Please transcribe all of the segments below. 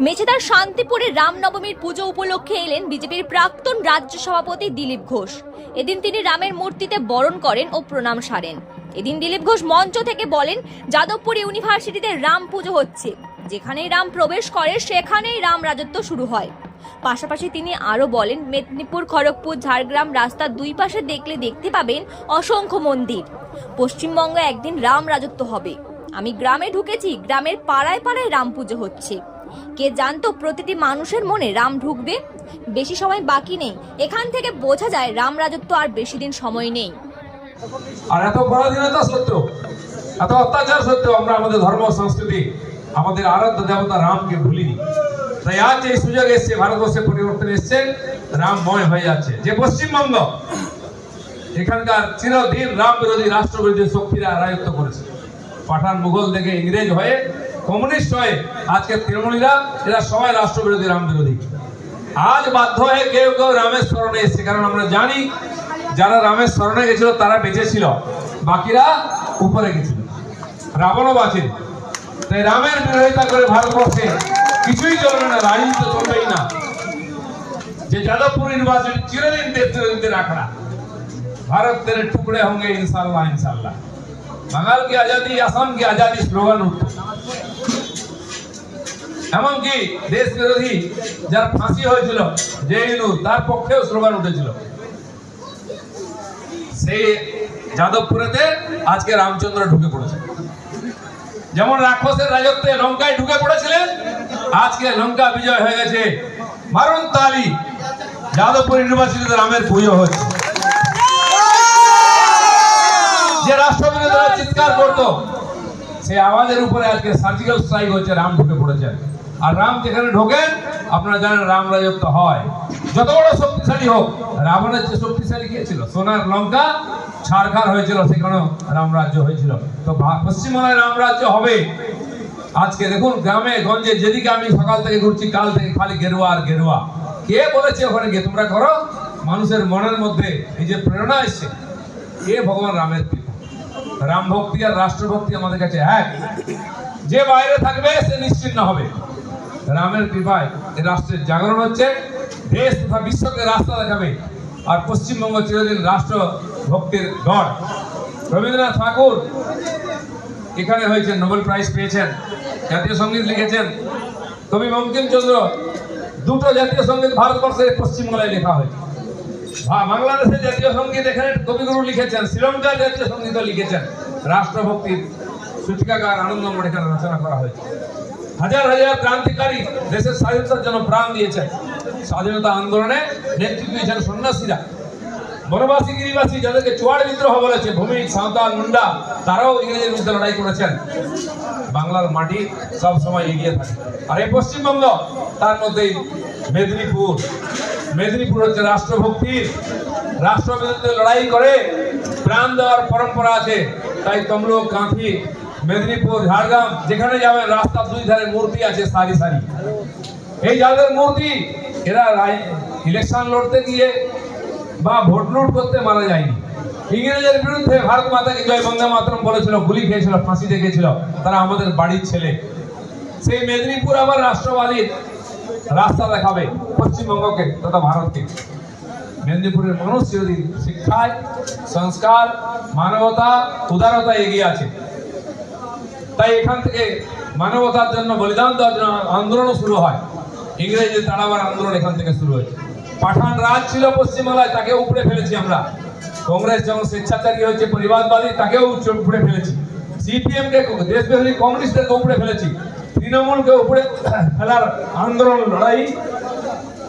মেছেদার শান্তিপুরে রামনবমীর পুজো উপলক্ষে এলেন বিজেপির প্রাক্তন রাজ্য সভাপতি দিলীপ ঘোষ। এদিন তিনি রামের মূর্তিতে বরণ করেন ও প্রণাম সারেন। এদিন দিলীপ ঘোষ মঞ্চ থেকে বলেন, যাদবপুর ইউনিভার্সিটিতে রাম পুজো হচ্ছে। যেখানেই রাম প্রবেশ করে, সেখানেই রাম রাজত্ব শুরু হয়। পাশাপাশি তিনি আরও বলেন, মেদিনীপুর, খড়গপুর, ঝাড়গ্রাম রাস্তার দুই পাশে দেখলে দেখতে পাবেন অসংখ্য মন্দির। পশ্চিমবঙ্গে একদিন রাম রাজত্ব হবে। আমি গ্রামে ঢুকেছি, গ্রামের পাড়ায় পাড়ায় রাম পুজো হচ্ছে। কে জানতো প্রতিটি মানুষের মনে রাম ঢুকবে? বেশি সময় বাকি নেই। এখান থেকে বোঝা যায় রাম রাজত্ব আর বেশি দিন সময় নেই। আর এত পরাধীনতা সত্ত্বেও এত অত্যাচার সত্ত্বেও আমরা আমাদের ধর্ম সংস্কৃতি, আমাদের আরাধ্য দেবতা রামকে ভুলিনি। তাই আজ এই সুযোগ এসছে, ভারতবর্ষে পরিবর্তন এসছে, রামময় হয়ে যাচ্ছে। যে পশ্চিমবঙ্গ, এখানকার চিরদিন রাম বিরোধী রাষ্ট্র বিরোধী শক্তিরা রাজত্ব করেছে। পাঠান মুঘল থেকে ইংরেজ হয়ে কমিউনিস্ট হয়ে আজকে তৃণমূলীরা, এরা সবাই রাষ্ট্রবিরোধী রাম বিরোধী আজ বাধ্য হয়ে কেউ কেউ রামের স্মরণে এসছে, কারণ আমরা জানি যারা রামের স্মরণে গেছিল, তারা বেঁচে ছিল। বাকিরা উপরে গেছিল। রাবণও বাঁচে। তাই রামের বিরোধিতা করে ভারতবর্ষে কিছুই চলবে না, রাজনীতি চলবেই না। যে যাদবপুর ইউনিভার্সিটি চিরদিন দেশ চিরদিন রাখা ভারতের টুকরে হোঙ্গে ইনশাল্লাহ ইনশাল্লাহ বাঙাল কি আজাদি, আসাম কি আজাদি, স্লোগান উঠত এমনকি দেশ বিরোধী যার ফাঁসি হয়েছিল, জেএনইউ, তার পক্ষেও স্লোগান উঠেছিল। সেই যাদবপুরেতে আজকে রামচন্দ্র ঢুকে পড়েছে। যেমন রাক্ষসের রাজত্বে লঙ্কায় ঢুকে পড়েছিলেন, আজকে লঙ্কা বিজয় হয়ে গেছে। মারুন তালি, যাদবপুর ইউনিভার্সিটিতে রামের পুজো হয়েছে। যে রাষ্ট্রবিরোধীরা চিৎকার করতো সেই আওয়াজের উপরে আজকে সার্জিক্যাল স্ট্রাইক হচ্ছে, রাম ঢুকে পড়েছেন। আর রাম যেখানে ঢোকেন, আপনারা জানেন রাম রাজত্ব হয়। যত বড় শক্তিশালী হোক, রাবণের যে শক্তিশালী কে ছিল? সোনার লঙ্কা ছাড়খার হয়েছিল, সেখানেও রাম রাজ্য হয়েছিল। তো পশ্চিমবাংলায় রাম রাজ্য হবে। আজকে দেখুন, গ্রামে, গঞ্জে, যেদিকে আমি সকাল থেকে ঘুরছি, কাল থেকে খালি গেরুয়া আর গেরুয়া। কে বলেছে ওখানে গিয়ে? তোমরা করো। মানুষের মনের মধ্যে এই যে প্রেরণা এসছে। কে ভগবান রামের রাম ভক্তি আর রাষ্ট্রভক্তি আমাদের কাছে এক। যে বাইরে থাকবে, সে নিশ্চিন্ন হবে। রামের কৃপায় এই রাষ্ট্রের জাগরণ হচ্ছে। দেশ তথা বিশ্বকে রাস্তা দেখাবে। আর পশ্চিমবঙ্গ চিরদিন রাষ্ট্র ভক্তির গড়। রবীন্দ্রনাথ ঠাকুর এখানে হয়েছে নোবেল প্রাইজ পেয়েছেন, জাতীয় সংগীত লিখেছেন। কবি বঙ্কিমচন্দ্র, দুটো জাতীয় সংগীত ভারতবর্ষের পশ্চিমবাংলায় লেখা হয়েছে। বাংলাদেশের জাতীয় সংগীত এখানে কবিগুরু লিখেছেন শ্রীলঙ্কার জাতীয় লিখেছেন। রাষ্ট্রভক্তির সূচিকাগার এখানে রচনা করা হয়েছে। হাজার হাজার ক্রান্তিকারী দেশের স্বাধীনতার জন্য প্রাণ দিয়েছেন। স্বাধীনতা আন্দোলনে নেতৃত্ব দিয়েছেন সন্ন্যাসীরা। বনবাসী, গিরিবাসী যাদেরকে চুয়াড় বিদ্রোহ বলেছে, ভূমি, সাঁওতাল, মুন্ডা, তারাও ইংরেজের বিরুদ্ধে লড়াই করেছেন। বাংলার মাটি সব সময় এগিয়ে থাকে। আর এই পশ্চিমবঙ্গ, তার মধ্যেই মেদিনীপুর মেদিনীপুর হচ্ছে রাষ্ট্রভক্তির রাষ্ট্র বিরুদ্ধে লড়াই করে প্রাণ দেওয়ার পরম্পরা আছে, তাই তমলুক, কাঁথি, মেদিনীপুর, ঝাড়গ্রাম, যেখানে যাবেন রাস্তার দুই ধারে মূর্তি আছে সারি সারি। এই যাদের মূর্তি, এরা ইলেকশন লড়তে গিয়ে বা ভোট লুট করতে মারা যায়নি। ইংরেজের বিরুদ্ধে ভারত মাতাকে জয় বন্দে মাতরম বলেছিল, গুলি খেয়েছিল, ফাঁসি দেখেছিল তারা আমাদের বাড়ির ছেলে। সেই মেদিনীপুর আবার রাষ্ট্রবাদীর রাস্তা দেখাবে পশ্চিমবঙ্গকে তথা ভারতকে। মেদিনীপুরের মানুষ চিরদিন শিক্ষায়, সংস্কার, মানবতা, উদারতা এগিয়ে আছে, তাই এখান থেকে মানবতার জন্য, বলিদান দেওয়ার জন্য আন্দোলনও শুরু হয়। ইংরেজি তাড়াবার আন্দোলন এখান থেকে শুরু হয়েছে। পাঠান রাজ ছিল পশ্চিমবাংলায়, তাকে উপড়ে ফেলেছি আমরা। কংগ্রেস যখন স্বেচ্ছাচারী হয়েছে, পরিবারবাদী, তাকেও উপড়ে ফেলেছি। সিপিএম কে দেশবিরোধী কমিউনিস্টদেরকে উপড়ে ফেলেছি। তৃণমূলকে উপরে ফেলার আন্দোলন লড়াই।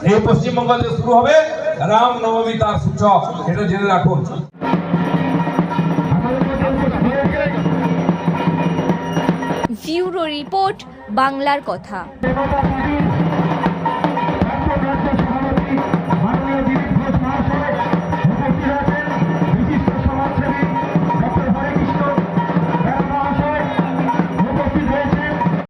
এই পশ্চিমবঙ্গ শুরু হবে। রামনবমী তার সূচক, এটা জেনে রাখুন। ভিউরো রিপোর্ট, বাংলার কথা।